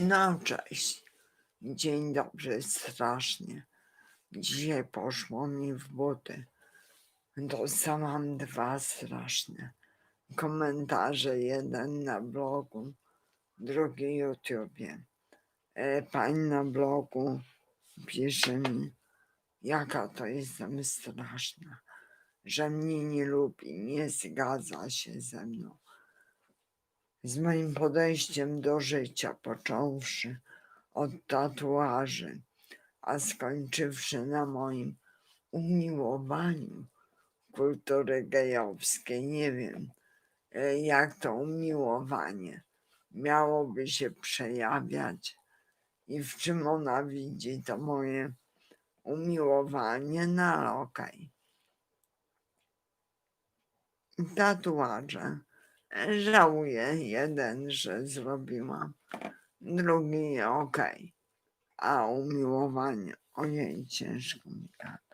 No cześć. Dzień dobry, strasznie. Dzisiaj poszło mi w buty. Dostałam dwa straszne komentarze. Jeden na blogu, drugi YouTubie. E, Pani na blogu pisze mi, jaka to jestem straszna, że mnie nie lubi, nie zgadza się ze mną. Z moim podejściem do życia, począwszy od tatuaży, a skończywszy na moim umiłowaniu kultury gejowskiej. Nie wiem, e, jak to umiłowanie miałoby się przejawiać i w czym ona widzi to moje umiłowanie, no ale okej. Tatuaże. Żałuję jeden, że zrobiłam, drugi okej. A umiłowanie, ojej, ciężko mi tak.